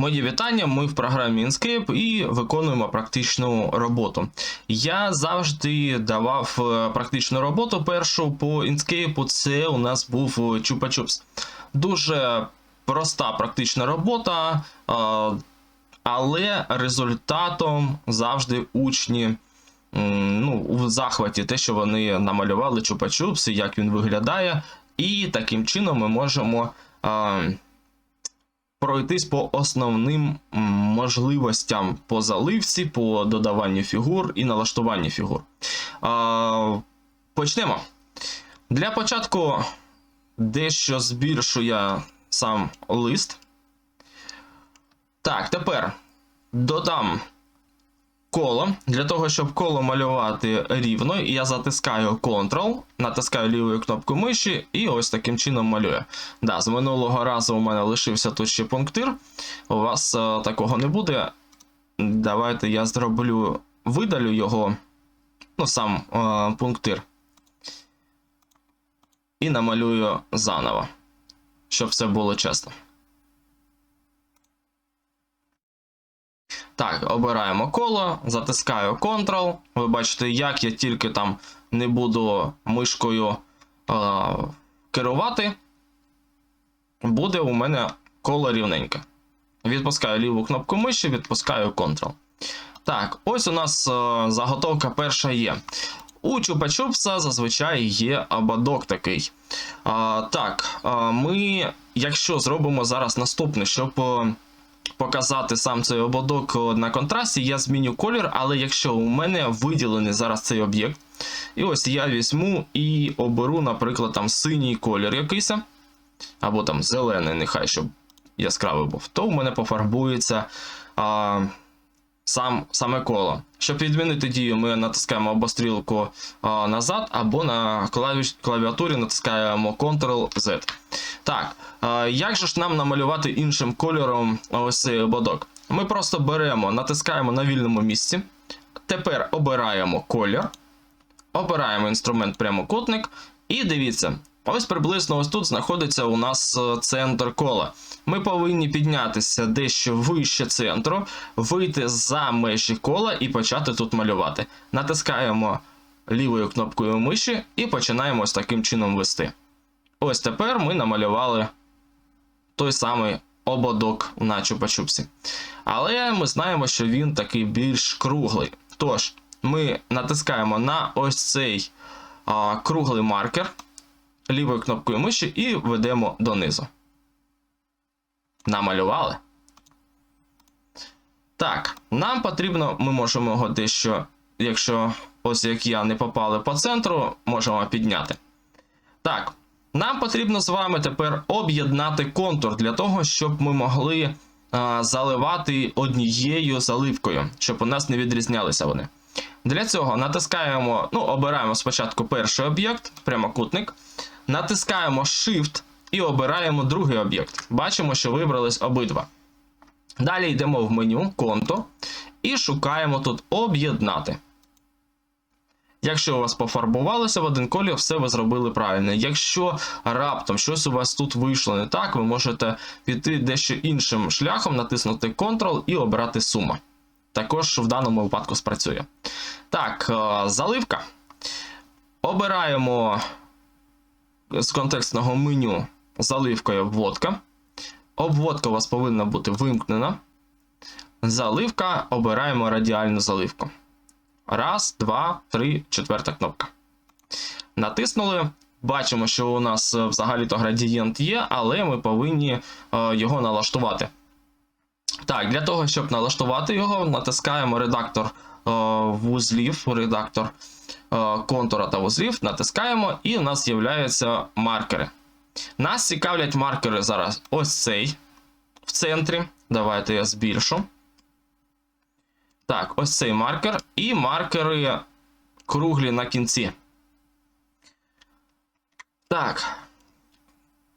Мої вітання. Ми в програмі Inkscape і виконуємо практичну роботу. Я завжди давав е, практичну роботу першу по Inkscape. Це у нас був Чупа-Чупс. Дуже проста практична робота, е, але результатом завжди учні ну, в захваті те, що вони намалювали Чупа-Чупс, і як він виглядає. І таким чином ми можемо. Пройтись по основним можливостям по заливці, по додаванню фігур і налаштуванню фігур. А, почнемо. Для початку дещо збільшу я сам лист. Так, тепер додам коло. Для того, щоб коло малювати рівно, я затискаю Ctrl, натискаю лівою кнопкою миші і ось таким чином малюю. Да, з минулого разу у мене лишився тут ще пунктир. У вас е, такого не буде. Давайте я зроблю, видалю його, ну, сам е, пунктир. І намалюю заново, щоб все було чесно. Так, обираємо коло, затискаю Ctrl. Ви бачите, як я тільки там не буду мишкою е, керувати, буде у мене коло рівненьке. Відпускаю ліву кнопку миші, відпускаю Ctrl. Так, ось у нас е, заготовка перша є. У Чупа-Чупса зазвичай є ободок такий. А, так, а, ми, якщо зробимо зараз наступне, щоб. Показати сам цей ободок на контрасті, я зміню колір, але якщо у мене виділений зараз цей об'єкт, і ось я візьму і оберу, наприклад, там синій колір якийсь, або там зелений, нехай щоб яскравий був, то у мене пофарбується а, сам, саме коло. Щоб відмінити дію, ми натискаємо або стрілку а, назад, або на клавіш, клавіатурі натискаємо Ctrl-Z. Так, а, як же ж нам намалювати іншим кольором ось цей ободок? Ми просто беремо, натискаємо на вільному місці. Тепер обираємо колір, обираємо інструмент прямокутник, і дивіться, ось приблизно ось тут знаходиться у нас е, центр кола. Ми повинні піднятися дещо вище центру, вийти за межі кола і почати тут малювати. Натискаємо лівою кнопкою миші і починаємо ось таким чином вести. Ось тепер ми намалювали той самий ободок на чупа-чупсі. Але ми знаємо, що він такий більш круглий. Тож, ми натискаємо на ось цей а, круглий маркер лівою кнопкою миші і ведемо донизу. Намалювали. Так, нам потрібно, ми можемо його дещо, якщо ось як я не попали по центру, можемо підняти. Так, нам потрібно з вами тепер об'єднати контур для того, щоб ми могли а, заливати однією заливкою, щоб у нас не відрізнялися вони. Для цього натискаємо, ну, обираємо спочатку перший об'єкт, прямокутник, натискаємо Shift і обираємо другий об'єкт. Бачимо, що вибрались обидва. Далі йдемо в меню конто і шукаємо тут об'єднати. Якщо у вас пофарбувалося в один колір, все ви зробили правильно. Якщо раптом щось у вас тут вийшло не так, ви можете піти дещо іншим шляхом, натиснути Ctrl і обрати сума. Також в даному випадку спрацює. Так, е, заливка. Обираємо з контекстного меню заливка і обводка. Обводка у вас повинна бути вимкнена. Заливка обираємо радіальну заливку. Раз, два, три, четверта кнопка. Натиснули. Бачимо, що у нас е, взагалі-то градієнт є, але ми повинні е, його налаштувати. Так, для того, щоб налаштувати його, натискаємо редактор е, вузлів, редактор контура та вузлів, натискаємо, і у нас з'являються маркери. Нас цікавлять маркери зараз ось цей в центрі. Давайте я збільшу. Так, ось цей маркер і маркери круглі на кінці. Так.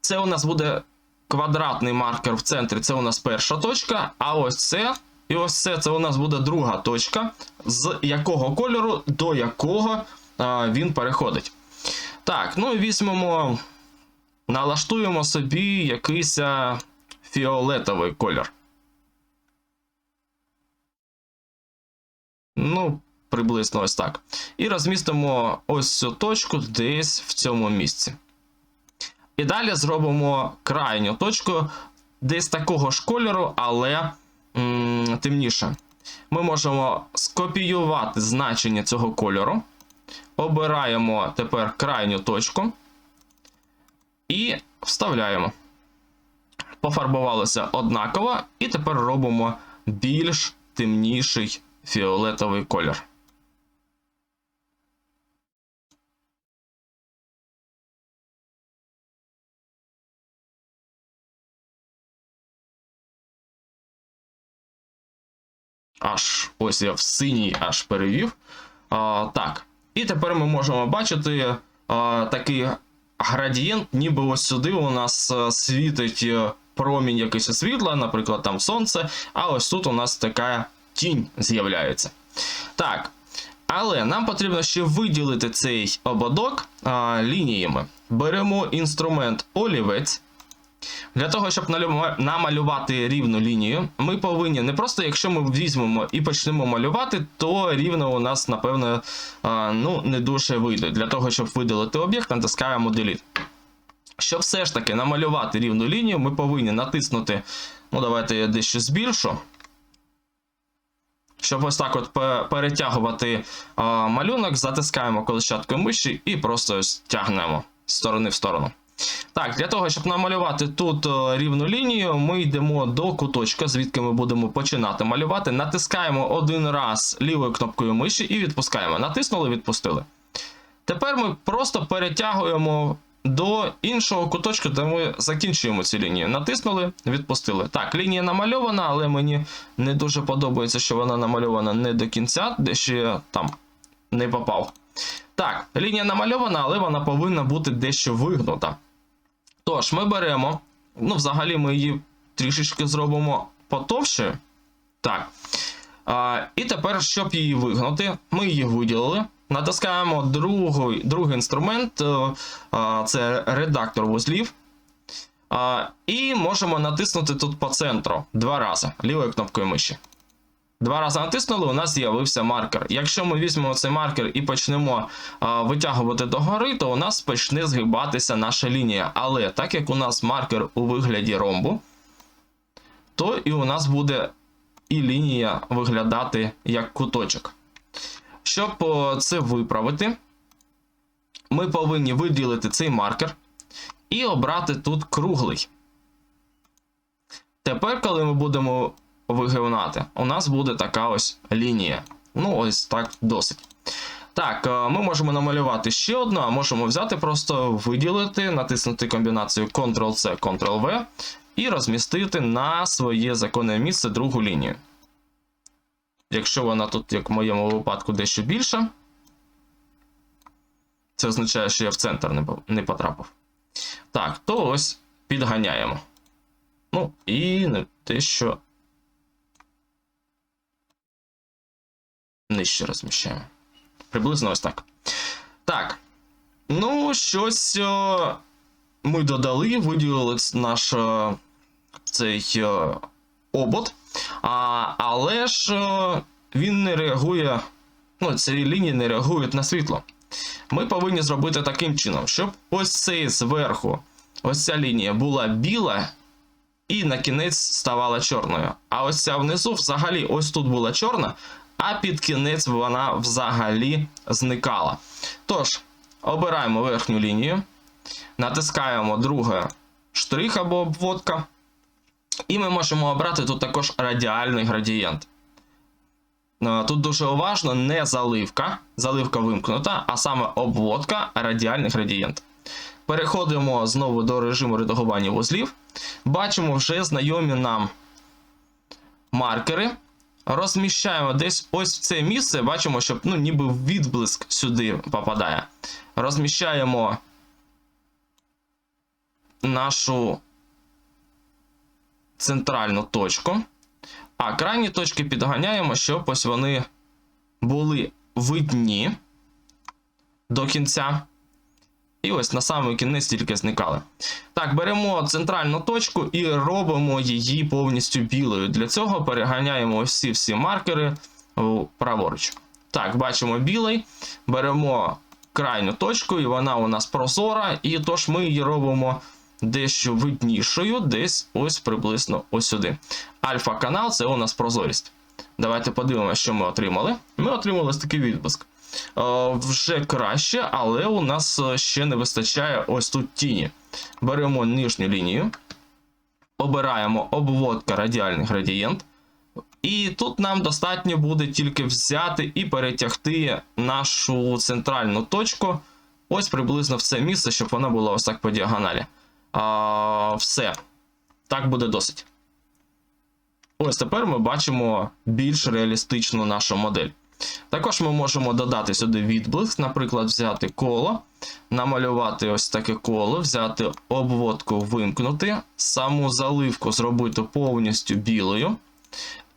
Це у нас буде квадратний маркер в центрі. Це у нас перша точка. А ось це. І ось це це у нас буде друга точка, з якого кольору до якого а, він переходить. Так, ну і візьмемо, налаштуємо собі якийсь а, фіолетовий кольор. Ну, приблизно ось так. І розмістимо ось цю точку десь в цьому місці. І далі зробимо крайню точку десь такого ж кольору, але м, темніше. Ми можемо скопіювати значення цього кольору. Обираємо тепер крайню точку і вставляємо. Пофарбувалося однаково, і тепер робимо більш темніший фіолетовий колір. Аж ось я в синій аж перевів. А, так. І тепер ми можемо бачити а, такий градієнт, ніби ось сюди у нас світить е, промінь якийсь світла, наприклад, там сонце, а ось тут у нас така тінь з'являється. Так. Але нам потрібно ще виділити цей ободок а, лініями. Беремо інструмент олівець. Для того, щоб намалювати рівну лінію, ми повинні не просто, якщо ми візьмемо і почнемо малювати, то рівно у нас, напевно, ну, не дуже вийде. Для того, щоб видалити об'єкт, натискаємо Delete. Щоб все ж таки намалювати рівну лінію, ми повинні натиснути. Ну, давайте я дещо збільшу. Щоб ось так от перетягувати малюнок, затискаємо колещаткою миші і просто ось тягнемо з сторони в сторону. Так, для того, щоб намалювати тут е, рівну лінію, ми йдемо до куточка, звідки ми будемо починати малювати. Натискаємо один раз лівою кнопкою миші і відпускаємо. Натиснули, відпустили. Тепер ми просто перетягуємо до іншого куточка, де ми закінчуємо цю лінію. Натиснули, відпустили. Так, лінія намальована, але мені не дуже подобається, що вона намальована не до кінця, де ще там не попав. Так, лінія намальована, але вона повинна бути дещо вигнута. Тож, ми беремо, ну, взагалі, ми її трішечки зробимо потовщою. Так. А, і тепер, щоб її вигнути, ми її виділили. Натискаємо другий, другий інструмент, е, а, це редактор вузлів. А, і можемо натиснути тут по центру два рази лівою кнопкою миші. Два рази натиснули, у нас з'явився маркер. Якщо ми візьмемо цей маркер і почнемо а, витягувати догори, то у нас почне згибатися наша лінія. Але так як у нас маркер у вигляді ромбу, то і у нас буде і лінія виглядати як куточок. Щоб це виправити, ми повинні виділити цей маркер і обрати тут круглий. Тепер, коли ми будемо вигинати, у нас буде така ось лінія. Ну, ось так досить. Так, е, ми можемо намалювати ще одну, а можемо взяти, просто виділити, натиснути комбінацію Ctrl-C, Ctrl-V і розмістити на своє законне місце другу лінію. Якщо вона тут, як в моєму випадку, дещо більша, це означає, що я в центр не потрапив. Так, то ось підганяємо. Ну, і те, що нижче розміщаємо. Приблизно ось так. Так. Ну, щось о, ми додали, виділили наш е, цей е, обод. А, але ж е, він не реагує. Ну, ці лінії не реагують на світло. Ми повинні зробити таким чином, щоб ось цей зверху, ось ця лінія була біла, і на кінець ставала чорною. А ось ця внизу взагалі ось тут була чорна, а під кінець вона взагалі зникала. Тож, обираємо верхню лінію, натискаємо друге штрих або обводка, і ми можемо обрати тут також радіальний градієнт. Е, Тут дуже уважно не заливка, заливка вимкнута, а саме обводка, радіальний градієнт. Переходимо знову до режиму редагування вузлів. Бачимо вже знайомі нам маркери. Розміщаємо десь ось в це місце. Бачимо, щоб ну, ніби відблиск сюди попадає. Розміщаємо нашу центральну точку. А крайні точки підганяємо, щоб ось вони були видні до кінця. І ось на самий кінець тільки зникали. Так, беремо центральну точку і робимо її повністю білою. Для цього переганяємо ці всі маркери праворуч. Так, бачимо білий. Беремо крайню точку, і вона у нас прозора, і тож ми її робимо дещо виднішою, десь ось приблизно ось сюди. Альфа-канал це у нас прозорість. Давайте подивимося, що ми отримали. Ми отримали ось такий відблиск. Е, вже краще, але у нас е, ще не вистачає ось тут тіні. Беремо нижню лінію, обираємо обводка радіальний градієнт. І тут нам достатньо буде тільки взяти і перетягти нашу центральну точку. Ось приблизно в це місце, щоб вона була ось так по діагоналі. А, все. Так буде досить. Ось тепер ми бачимо більш реалістичну нашу модель. Також ми можемо додати сюди відблиск, наприклад, взяти коло, намалювати ось таке коло, взяти обводку, вимкнути, саму заливку зробити повністю білою,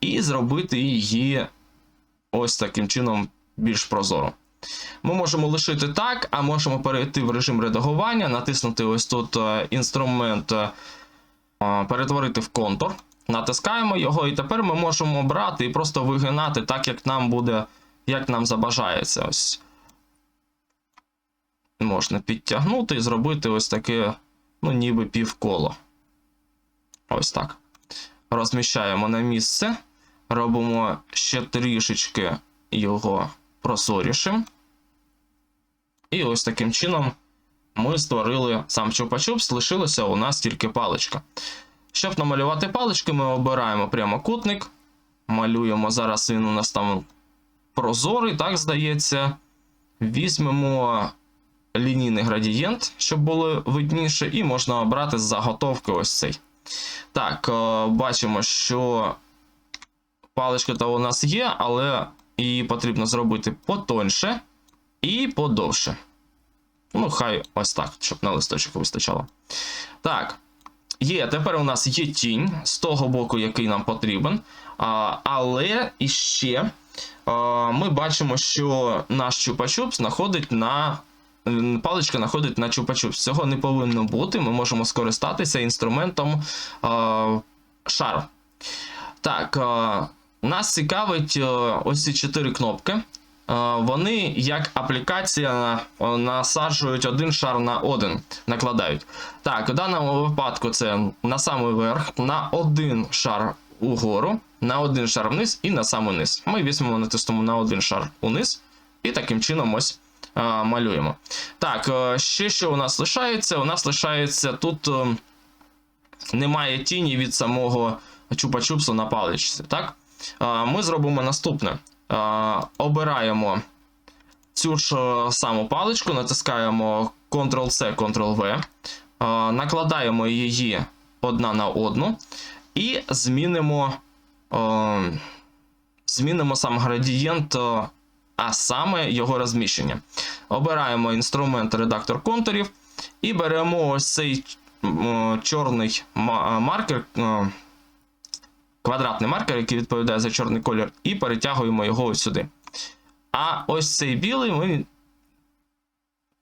і зробити її ось таким чином більш прозоро. Ми можемо лишити так, а можемо перейти в режим редагування, натиснути ось тут е, інструмент, е, перетворити в контур. Натискаємо його, і тепер ми можемо брати і просто вигинати так, як нам буде, як нам забажається. Ось. Можна підтягнути і зробити ось таке, ну, ніби півколо. Ось так. Розміщаємо на місце. Робимо ще трішечки його прозорішим. І ось таким чином ми створили сам чупа-чупс, лишилася у нас тільки паличка. Щоб намалювати палички, ми обираємо прямокутник. Малюємо зараз він у нас там прозорий, так здається. Візьмемо лінійний градієнт, щоб було видніше, і можна обрати з заготовки ось цей. Так, е, бачимо, що паличка то у нас є, але її потрібно зробити потоньше і подовше. Ну, хай ось так, щоб на листочок вистачало. Так. Є, тепер у нас є тінь з того боку, який нам потрібен. А, але іще а, ми бачимо, що наш чупа-чуп знаходить на. Паличка знаходить на чупа-чуп. Цього не повинно бути. Ми можемо скористатися інструментом а, шар. Так, а, нас цікавить а, ось ці чотири кнопки. А, Вони як аплікація насаджують один шар на один, накладають. Так, у даному випадку це на самий верх, на один шар угору, на один шар вниз і на самий низ. Ми візьмемо, натиснемо на один шар униз, і таким чином ось а, малюємо. Так, е, ще що у нас лишається? У нас лишається тут е, немає тіні від самого чупа-чупсу на паличці. Так? Ми зробимо наступне. А, Обираємо цю ж е, саму паличку, натискаємо Ctrl-C, Ctrl-V, а, накладаємо її одна на одну і змінимо, е, змінимо сам градієнт, е, а саме його розміщення. Обираємо інструмент редактор контурів і беремо ось цей чорний ма- маркер. Е, Квадратний маркер, який відповідає за чорний колір, і перетягуємо його ось сюди. А ось цей білий ми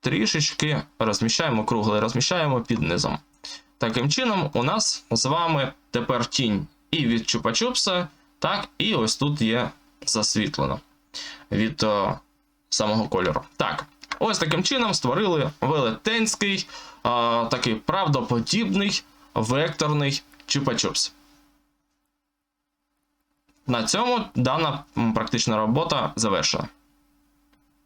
трішечки розміщаємо круглий, розміщаємо під низом. Таким чином, у нас з вами тепер тінь і від чупа-чупса, так, і ось тут є засвітлено від о, самого кольору. Так, ось таким чином створили велетенський, о, такий правдоподібний векторний чупа-чупс. На цьому дана практична робота завершена.